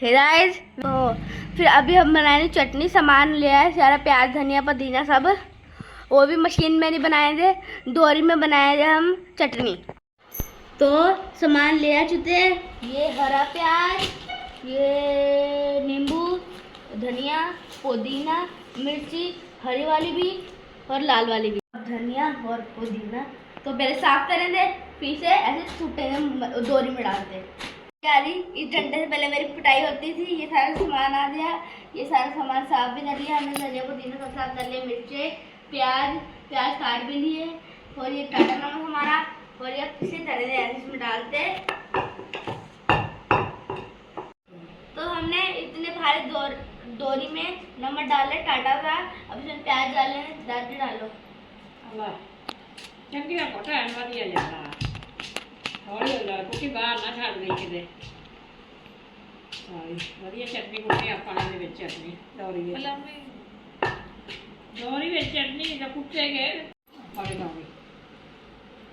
Hey guys तो फिर अभी हम बनाएँगे चटनी, सामान लिया है सारा प्याज, धनिया, पुदीना सब। वो भी मशीन में नहीं बनाए थे, दोरी में बनाए थे हम चटनी। तो सामान ले आ चुके ये हरा प्याज, ये नींबू, धनिया, पुदीना, मिर्ची, हरी वाली भी और लाल वाली भी। धनिया और पुदीना। तो पहले साफ़ करें करेंगे, फिर से ऐसे छूटेंगे म- दोरी में डालते गाड़ी इस डंडे से पहले मेरी पिटाई होती थी, ये सारा सामान आ गया, ये सारा सामान साफ़ भी कर लिया, हमने धनिया पुदीना सब साफ़ कर लिया मिर्चे, प्याज प्याज काट भी लिए, और ये टाटा नमक हमारा, और ये इसी तरह से इसमें डालते तो हमने इतने भारी दौर, दोरी में नमक डाले, टाटा का, अब इसमें प्याज डाले दादी डालो। ਹੌਲੀ ਹੌਲੀ ਨਾਲ ਕੁੱਟੀ ਬਾਹਰ ਨਾ ਛੱਡ ਦੇ ਕਿਤੇ। ਸਾਰੀ ਵਧੀਆ ਚਟਨੀ ਕੁੱਟੀ ਆਪਾਂ ਨੇ ਇਹਦੇ ਵਿੱਚ ਚਟਨੀ। ਡੋਰੀ ਵਿੱਚ। ਪਹਿਲਾਂ ਵੀ ਡੋਰੀ ਵਿੱਚ ਚਟਨੀ ਜਾਂ ਕੁੱਟੇ ਗਏ ਆਪਾਂ ਨੇ ਡੋਰੀ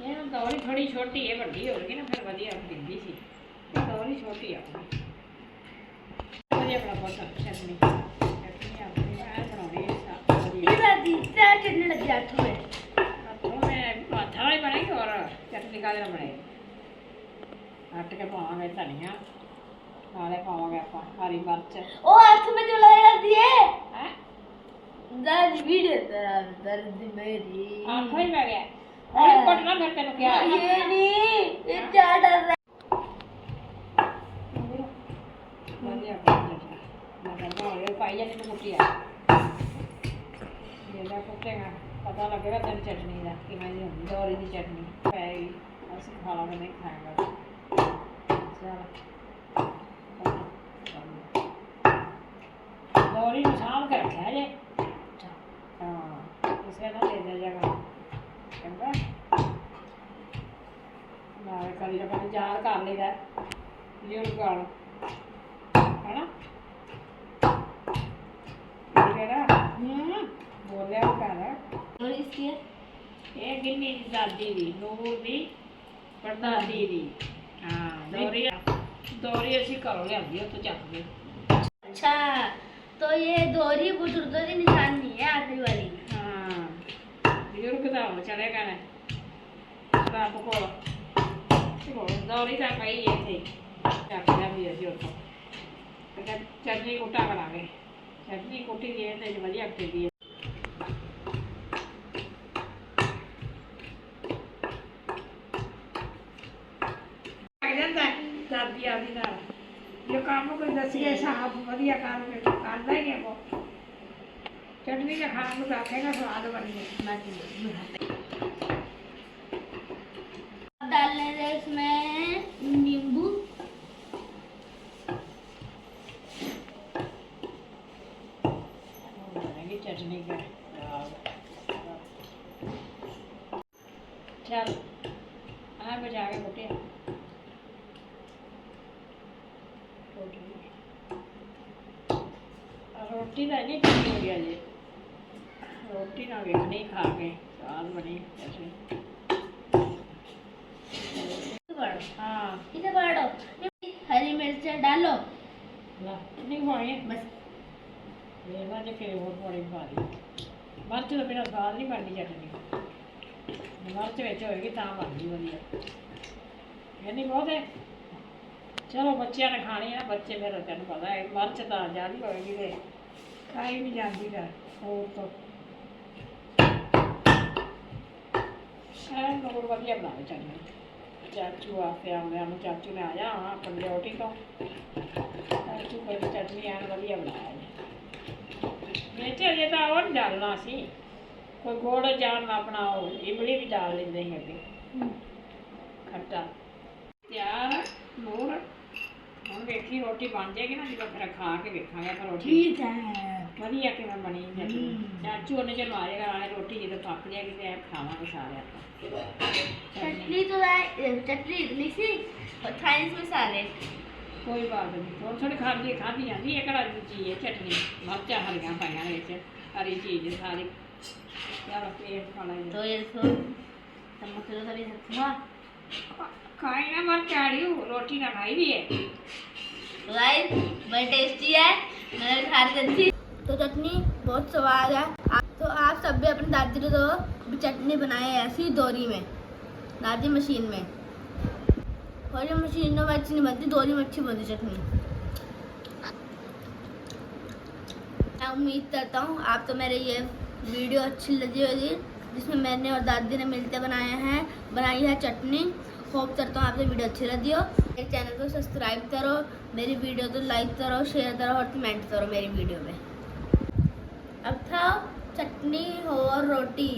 ਇਹ ਡੋਰੀ ਥੋੜੀ ਛੋਟੀ ਹੈ ਵੱਡੀ ਹੋ ਗਈ ਨਾ ਫਿਰ ਵਧੀਆ ਦਿੰਦੀ ਸੀ। ਇਹ ਡੋਰੀ ਛੋਟੀ ਆ ਵਧੀਆ ਬਣਾ ਪਾਤਾ ਚਟਨੀ। ਚਟਨੀ ਆਪਣੀ ਆ ਬਣਾਉਣੀ ਹੈ ਸਾਰੀ। ਵਧੀਆ ਦਾਦੀ ਤੇ ਚਟਨੀ ਲੱਗਿਆ ਥੋੜੇ ਥੋੜੇ ਮਾਥਾ ਵਾਲੀ ਬਣਾਈ ਔਰ ਚਟਨੀ ਕਾਹਦੇ ਨਾਲ ਬਣਾਈ? ਕੱਟ ਕੇ ਪਾਵਾਂਗੇ ਧਨੀਆ ਨਾਲੇ ਪਾਵਾਂਗੇ ਆਪਾਂ ਹਰੀ ਮਿਰਚ ਉਹ ਅੱਖ ਵਿੱਚ ਲਗਾਈ ਜਾਂਦੀ ਹੈ ਹੈ ਦਰਦ ਵੀਡੀਓ ਤੇਰਾ ਦਰਦ ਮੇਰੀ ਅੱਖ ਹੀ ਪੈ ਗਿਆ ਹੁਣ ਕੱਟਣਾ ਫਿਰ ਤੈਨੂੰ ਕਿਹਾ ਇਹ ਨਹੀਂ ਇਹ ਚਾਟ ਰਿਹਾ ਵਧੀਆ ਮੈਂ ਕਹਿੰਦਾ ਹੋਏ ਪਾਈ ਜਾਂਦੀ ਮੈਨੂੰ ਕੀ ਆ ਜਿਹੜਾ ਕੁੱਟੇਗਾ ਪਤਾ ਲੱਗੇਗਾ ਤੈਨੂੰ ਚਟਨੀ ਦਾ ਕਿਵੇਂ ਦੀ ਹੁੰਦੀ ਦੌਰੀ ਦੀ ਚਟਨੀ ਪੈ ਗਈ ਅਸੀਂ ਖਾ ਲਾਂਗੇ ਨਹੀਂ ਖਾਏਗਾ ਗੋਰੀ ਨੂੰ ਸਾਂਭ ਕੇ ਰੱਖਿਆ ਜੇ। ਹਾਂ ਕਿਸੇ ਦਾ ਲੈ ਜਾ ਜਗਾ ਚੰਗਾ। ਨਾਲ ਕਰੀ ਦਾ ਪਤਾ ਜਾਲ ਕਰ ਲਈਦਾ। ਲਿਉਣ ਗਾਲ ਹਨਾ? ਮੇਰਾ ਹੂੰ ਬੋਲਿਆ ਕਰ ਇਸ ਕੀ ਇਹ ਗਿੰਨੀ ਦੀ ਦਾਦੀ ਦੀ ਨੂਰ ਦੀ ਪੜਦਾਦੀ ਦੀ। दौरी दौरी ऐसी करो ले आंधी तो चल गई अच्छा तो ये दौरी बुजुर्गों की निशानी है आखिरी वाली हाँ बुजुर्ग तो हम चलेगा ना बाप को दौरी का कही ये थी चटना भी ऐसी होता चटनी कोटा बना गए चटनी कोटी दिए थे बढ़िया दिए जो काम को दसिए साहब बढ़िया काम के करदा ही है वो। चटनी का खाने को तो रखेगा स्वाद बन गया। डालने से इसमें नींबू। चटनी का। चल आ बजा के बेटे। ਰੋਟੀ ਦਾ ਨਹੀਂ ਠੀਕ ਹੋ ਗਿਆ ਜੀ ਰੋਟੀ ਨਾਲ ਵੇਖਣੀ ਖਾ ਕੇ ਸਵਾਦ ਬਣੀ ਐਸੇ पड़ो ਹਾਂ इसे पड़ो हरी मिर्च डालो ਲਾ ਨਹੀਂ ਹੋਣੀ बस ਵੇਲਾ ਜੇ ਕਿਵੇਂ ਹੋਰ ਬੜੀ ਭਾਰੀ ਮਿਰਚ ਤੋਂ ਬਿਨਾਂ ਸਵਾਦ ਨਹੀਂ ਬਣਦੀ ਚਟਨੀ ਮਿਰਚ ਵਿੱਚ ਹੋਏਗੀ ਤਾਂ ਬਣਦੀ ਵਧੀਆ ਇਹ ਨਹੀਂ ਬਹੁਤ ਹੈ ਚਲੋ ਬੱਚਿਆਂ ਨੇ ਖਾਣੀ ਹੈ ਬੱਚੇ ਮੇਰਾ ਤੈਨੂੰ ਪਤਾ ਹੈ ਮਿਰਚ ਤਾਂ ਜ਼ਿਆਦਾ ਹੋਏਗੀ ਤੇ ਕਾਈ ਵੀ ਜਾਂਦੀ ਦਾ ਹੋਰ ਤੋਂ। ਸਾਰਾ ਹੋਰ ਵਧੀਆ ਬਣਾ ਚਾਹੀਦਾ ਚਾਚੂ ਆ ਕੇ ਆਉਂਦੇ ਆ ਚਾਚੂ ਨੇ ਆਇਆ ਆ ਪੰਡਿਓਟੀ ਤੋਂ। ਚਾਚੂ ਬੜੀ ਚਟਨੀ ਆਣ ਵਧੀਆ ਬਣਾਇਆ ਮੈਂ ਚਲੇ ਤਾਂ ਹੋਰ ਡਾਲਣਾ ਸੀ। ਕੋਈ ਗੋੜ ਜਾਣ ਆਪਣਾ ਇਮਲੀ ਵੀ ਡਾਲ ਲੈਂਦੇ ਹਾਂ ਅੱਗੇ। ਖੱਟਾ। ਪਿਆਰ ਨੂਰ ਹੁਣ ਵੇਖੀ ਰੋਟੀ ਬਣ ਜਾਏਗੀ ਨਾ ਜਦੋਂ ਫਿਰ ਖਾ ਕੇ ਵੇਖਾਂਗੇ ਆਪਾਂ ਰੋਟੀ। ਠੀਕ ਹੈ। ਵਧੀਆ ਕਿਵੇਂ ਬਣੀ ਚਟਨੀ ਹਮ। ਚਾਚੂ ਉਹਨੇ ਜਦੋਂ ਆਏਗਾ ਨਾਲੇ ਰੋਟੀ ਜਦੋਂ ਪੱਕ ਜਾਏਗੀ ਤੇ ਐਂ ਖਾਵਾਂਗੇ ਸਾਰੇ ਆਪਾਂ चटनी तो है चटनी इतनी सी और था इसमें सारे ਕੋਈ ਬਾਤ ਨਹੀਂ ਥੋੜੀ ਥੋੜੀ ਖਾਦੀ ਖਾਦੀ ਜਾਂਦੀ ਇਹ ਕਿਹੜਾ ਚੀਜ਼ ਹੈ ਚਟਨੀ ਮਿਰਚਾਂ ਹਰੀਆਂ ਪਾਈਆਂ ਨੇ ਵਿੱਚ ਹਰੀ ਚੀਜ਼ ਸਾਰੀ ਯਾਰ ਇਹ ਖਾਣਾ ਹੀ तो ये सो चम्मच लो तभी हुआ ਖਾਈ ਨਾ ਮਰ ਚਾੜਿਓ ਰੋਟੀ ਨਾ ਖਾਈ ਦੀ ਹੈ तो गाइस बड़ी टेस्टी है मैंने खा रही थी तो चटनी बहुत स्वाद है। तो आप सब भी अपनी दादी को भी चटनी बनाए ऐसी दोरी में, दादी मशीन में। और ये मशीनों में अच्छी नहीं बनती, दोरी में अच्छी बनती चटनी। मैं उम्मीद करता हूँ आप तो मेरे ये वीडियो अच्छी लगी होगी, जिसमें मैंने और दादी ने मिलते बनाया है, बनाई है चटनी। होप करता हूँ आपको वीडियो अच्छी लगी हो। मेरे चैनल को सब्सक्राइब करो, मेरी वीडियो को लाइक करो, शेयर करो और कमेंट करो मेरी वीडियो में। अब चटनी और रोटी।